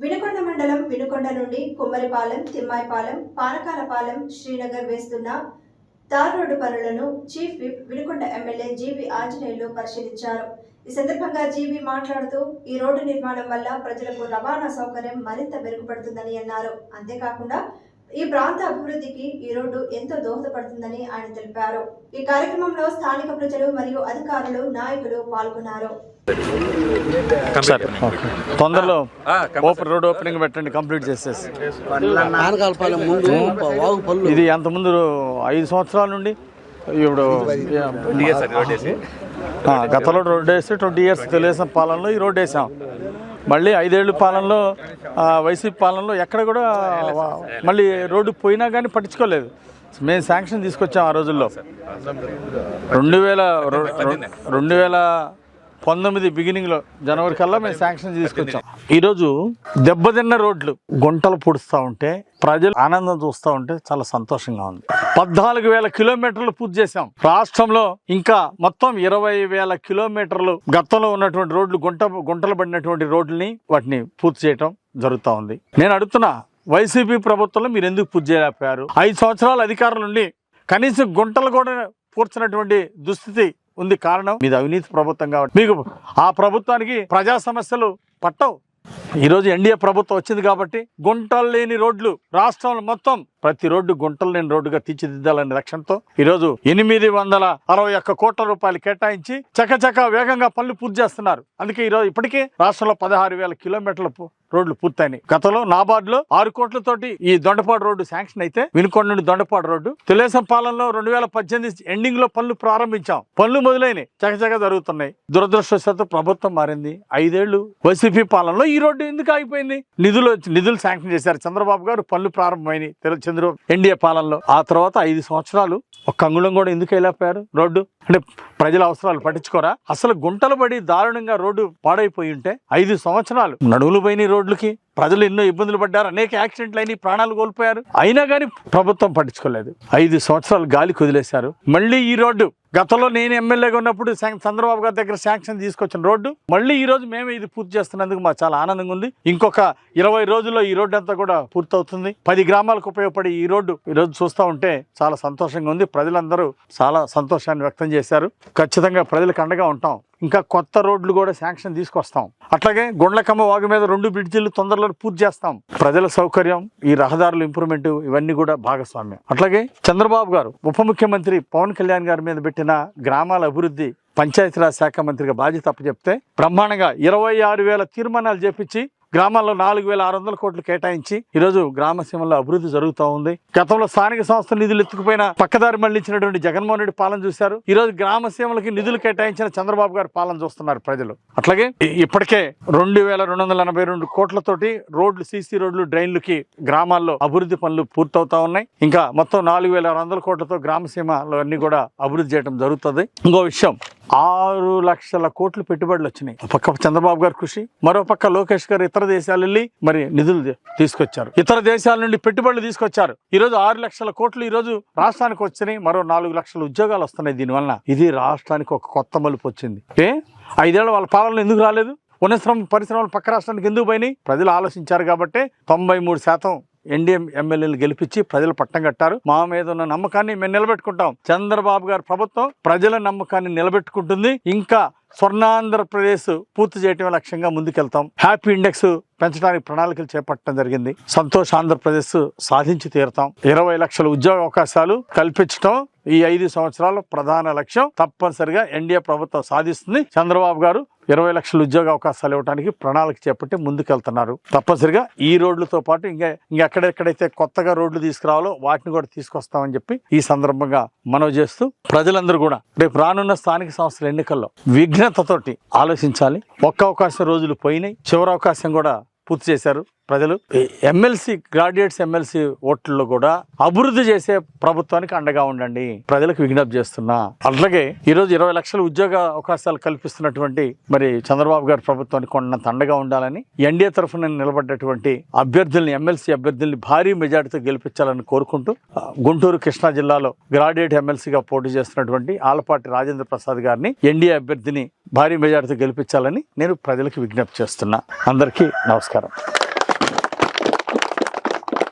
వినుకొండ మండలం వినుకొండ నుండి కుమ్మరిపాలెం తిమ్మాయిపాలెం పానకాలపాలెం శ్రీనగర్ వేస్తున్న తార్ రోడ్డు పనులను chief whip Vinukonda MLA GV Anjaneyulu పరిశీలించారు. ఈ సందర్భంగా జీవి మాట్లాడుతూ ఈ రోడ్డు నిర్మాణం వల్ల ప్రజలకు రవాణా సౌకర్యం మరింత మెరుగుపడుతుందని అన్నారు. అంతేకాకుండా ఈ ప్రాంత అభివృద్ధికి ఈ రోడ్డు ఎంతో దోహదపడుతుందని ఆయన తెలిపారు. ఈ కార్యక్రమంలో స్థానిక ప్రజలు మరియు అధికారులు నాయకులు పాల్గొన్నారు. తొందరలో ఓపెన్ రోడ్ ఓపెనింగ్ పెట్టండి కంప్లీట్ చేసేసి. ఆనకాలపాలెం ముందు వాగు పళ్ళు. ఇది అంత ముందు? ఐదు సంవత్సరాల నుండి? ఇప్పుడు గతంలో రోడ్ వేసి ట్వంటీ ఇయర్స్ తెలుగుదేశం పాలనలో ఈ రోడ్ వేసాం. మళ్ళీ ఐదేళ్ళు పాలనలో వైసీపీ పాలనలో ఎక్కడ కూడా మళ్ళీ రోడ్డు పోయినా కానీ పట్టించుకోలేదు. మేము శాంక్షన్ తీసుకొచ్చాం ఆ రోజుల్లో. రెండు వేల రెండు వేల పంతొమ్మిది బిగినింగ్లో జనవరి కల్లా మేము శాంక్షన్ తీసుకొచ్చాం. ఈ రోజు దెబ్బతిన్న రోడ్లు గుంటలు పుడుస్తూ ఉంటే ప్రజలు ఆనందం చూస్తూ ఉంటే చాలా సంతోషంగా ఉంది. పద్నాలుగు వేల కిలోమీటర్లు పూర్తి చేశాం. రాష్ట్రంలో ఇంకా మొత్తం ఇరవై వేల కిలోమీటర్లు గతంలో ఉన్నటువంటి రోడ్లు గుంట గుంటలు పడినటువంటి రోడ్లని వాటిని పూర్తి చేయటం జరుగుతూ ఉంది. నేను అడుగుతున్నా వైసీపీ ప్రభుత్వంలో మీరు ఎందుకు పూర్తి చేయలేకపోయారు? ఐదు సంవత్సరాల అధికారులు ఉండి కనీసం గుంటలు కూడా పూడ్చినటువంటి దుస్థితి ఉంది కారణం మీది అవినీతి ప్రభుత్వం కాబట్టి. మీకు ఆ ప్రభుత్వానికి ప్రజా సమస్యలు పట్టవు. ఈరోజు ఎన్డీఏ ప్రభుత్వం వచ్చింది కాబట్టి గుంటలు లేని రోడ్లు రాష్ట్రంలో మొత్తం ప్రతి రోడ్డు గుంటలు నేను రోడ్డుగా తీర్చిదిద్దాలనే లక్ష్యంతో ఈరోజు ఎనిమిది వందల అరవై ఒక్క కోట్ల రూపాయలు కేటాయించి చకచక వేగంగా పనులు పూర్తి చేస్తున్నారు. అందుకే ఈరోజు ఇప్పటికే రాష్ట్రంలో పదహారు వేల కిలోమీటర్ల రోడ్లు పూర్తయినాయి. గతంలో నాబార్డులో ఆరు కోట్లతోటి ఈ దొండపాడు రోడ్డు శాంక్షన్ అయితే వినుకొండ నుండి దొండపాడు రోడ్డు తెలుగుదేశం పాలనలో రెండు వేల పద్దెనిమిది ఎండింగ్లో పనులు ప్రారంభించాం. పనులు మొదలైనవి చకచక జరుగుతున్నాయి. దురదృష్టవశాత్తు ప్రభుత్వం మారింది. ఐదేళ్ళు వైసీపీ పాలనలో ఈ రోడ్డు ఎందుకు ఆగిపోయింది? నిధులు నిధులు శాంక్షన్ చేశారు చంద్రబాబు గారు. పనులు ప్రారంభమైనవి తెలు- ఎన్డీఏ పాలనలో. ఆ తర్వాత ఐదు సంవత్సరాలు ఒక్క అంగుళం కూడా ఎందుకు వెళ్ళిపోయారు రోడ్డు? అంటే ప్రజల అవసరాలు పట్టించుకోరా? అసలు గుంటలు పడి దారుణంగా రోడ్డు పాడైపోయి ఉంటే ఐదు సంవత్సరాలు నడువులు పోయిన రోడ్లకి. ప్రజలు ఎన్నో ఇబ్బందులు పడ్డారు అనేక యాక్సిడెంట్లు అయినాయి ప్రాణాలు కోల్పోయారు. అయినా కానీ ప్రభుత్వం పట్టించుకోలేదు. ఐదు సంవత్సరాలు గాలి కుదిలేశారు. మళ్ళీ ఈ రోడ్డు గతంలో నేను ఎమ్మెల్యేగా ఉన్నప్పుడు చంద్రబాబు గారి దగ్గర శాంక్షన్ తీసుకొచ్చిన రోడ్డు మళ్ళీ ఈ రోజు మేమే ఇది పూర్తి చేస్తున్నందుకు మాకు చాలా ఆనందంగా ఉంది. ఇంకొక ఇరవై రోజుల్లో ఈ రోడ్డు అంతా కూడా పూర్తవుతుంది. పది గ్రామాలకు ఉపయోగపడే ఈ రోడ్డు ఈ రోజు చూస్తూ ఉంటే చాలా సంతోషంగా ఉంది. ప్రజలందరూ చాలా సంతోషాన్ని వ్యక్తం చేశారు. ఖచ్చితంగా ప్రజలకు అండగా ఉంటాం. ఇంకా కొత్త రోడ్లు కూడా శాంక్షన్ తీసుకొస్తాం. అట్లాగే గుండ్లకమ్మ వాగు మీద రెండు బ్రిడ్జిలు తొందరలో పూర్తి చేస్తాం. ప్రజల సౌకర్యం ఈ రహదారుల ఇంప్రూవ్మెంట్ ఇవన్నీ కూడా భాగస్వామ్యం. అట్లాగే చంద్రబాబు గారు ఉప ముఖ్యమంత్రి పవన్ కళ్యాణ్ గారి మీద పెట్టిన గ్రామాల అభివృద్ధి పంచాయతీరాజ్ శాఖ మంత్రిగా బాధ్యత అప్పచెప్తే బ్రహ్మాండంగా ఇరవై ఆరు వేల తీర్మానాలు చేపించి గ్రామాల్లో నాలుగు వేల ఆరు వందల కోట్లు కేటాయించి ఈరోజు గ్రామ సీమలో అభివృద్ధి జరుగుతూ ఉంది. గతంలో స్థానిక సంస్థ నిధులు ఎత్తుకుపోయిన పక్కదారి మళ్ళించినటువంటి జగన్మోహన్ రెడ్డి పాలన చూశారు. ఈరోజు గ్రామసీమలకి గ్రామ సీమలకి నిధులు కేటాయించిన చంద్రబాబు గారి పాలన చూస్తున్నారు ప్రజలు. అట్లాగే ఇప్పటికే రెండు వేల రెండు వందల ఎనభై రెండు కోట్లతోటి రోడ్లు సీసీ రోడ్లు డ్రైన్లకి గ్రామాల్లో అభివృద్ధి పనులు పూర్తవుతా ఉన్నాయి. ఇంకా మొత్తం నాలుగు వేల ఆరు వందల కోట్లతో గ్రామసీమలో అన్ని కూడా అభివృద్ధి చేయడం జరుగుతుంది. ఇంకో విషయం ఆరు లక్షల కోట్లు పెట్టుబడులు వచ్చినాయి. ఒక పక్క చంద్రబాబు గారి కృషి మరో పక్క లోకేష్ గారు ఇతర దేశాల వెళ్ళి మరి నిధులు తీసుకొచ్చారు. ఇతర దేశాల నుండి పెట్టుబడులు తీసుకొచ్చారు. ఈ రోజు ఆరు లక్షల కోట్లు ఈ రోజు రాష్ట్రానికి వచ్చినాయి మరో నాలుగు లక్షల ఉద్యోగాలు వస్తున్నాయి దీనివల్ల ఇది రాష్ట్రానికి ఒక కొత్త మలుపు వచ్చింది. ఏ? ఐదేళ్ళు వాళ్ళ పాలనలు ఎందుకు రాలేదు? ఉన్న పరిశ్రమలు పక్క రాష్ట్రానికి ఎందుకు పోయినాయి? ప్రజలు ఆలోచించారు కాబట్టి తొంభై మూడు శాతం ఎన్డీఎం ఎమ్మెల్యేలు గెలిపించి ప్రజలు పట్టం కట్టారు. మా మీద ఉన్న నమ్మకాన్ని మేము నిలబెట్టుకుంటాం. చంద్రబాబు గారి ప్రభుత్వం ప్రజల నమ్మకాన్ని నిలబెట్టుకుంటుంది. ఇంకా స్వర్ణాంధ్రప్రదేశ్ పూర్తి చేయటమే లక్ష్యంగా ముందుకెళ్తాం. హ్యాపీ ఇండెక్స్ పెంచడానికి ప్రణాళికలు చేపట్టడం జరిగింది. సంతోష్ ఆంధ్రప్రదేశ్ సాధించి తీరుతాం. ఇరవై లక్షల ఉద్యోగ అవకాశాలు కల్పించడం ఈ ఐదు సంవత్సరాల ప్రధాన లక్ష్యం. తప్పనిసరిగా ఎన్డీఏ ప్రభుత్వం సాధిస్తుంది. చంద్రబాబు గారు ఇరవై లక్షల ఉద్యోగ అవకాశాలు ఇవ్వడానికి ప్రణాళిక చేపట్టి ముందుకెళ్తున్నారు. తప్పనిసరిగా ఈ రోడ్లతో పాటు ఇంకా ఇంకెక్కడెక్కడైతే కొత్తగా రోడ్లు తీసుకురావాలో వాటిని కూడా తీసుకొస్తామని చెప్పి ఈ సందర్భంగా మనవి చేస్తూ ప్రజలందరూ కూడా రేపు రానున్న స్థానిక సంస్థల ఎన్నికల్లో విఘ్నతతోటి ఆలోచించాలి. ఒక్క అవకాశం రోజులు పోయినాయి. చివరి అవకాశం కూడా పూర్తి చేశారు. ప్రజలు ఎమ్మెల్సీ గ్రాడ్యుయేట్స్ ఎమ్మెల్సీ ఓట్లలో కూడా అభివృద్ధి చేసే ప్రభుత్వానికి అండగా ఉండండి. ప్రజలకు విజ్ఞప్తి చేస్తున్నా. అట్లాగే ఈరోజు ఇరవై లక్షల ఉద్యోగ అవకాశాలు కల్పిస్తున్నటువంటి మరి చంద్రబాబు గారి ప్రభుత్వానికి కొండంత అండగా ఉండాలని ఎన్డీఏ తరఫున నిలబడ్డటువంటి అభ్యర్థుల్ని ఎమ్మెల్సీ అభ్యర్థుల్ని భారీ మెజార్టీతో గెలిపించాలని కోరుకుంటూ గుంటూరు కృష్ణా జిల్లాలో గ్రాడ్యుయేట్ ఎమ్మెల్సీగా పోటీ చేస్తున్నటువంటి ఆలపాటి రాజేంద్ర ప్రసాద్ గారిని ఎన్డీఏ అభ్యర్థిని భారీ మెజార్టీతో గెలిపించాలని నేను ప్రజలకు విజ్ఞప్తి చేస్తున్నా. అందరికీ నమస్కారం.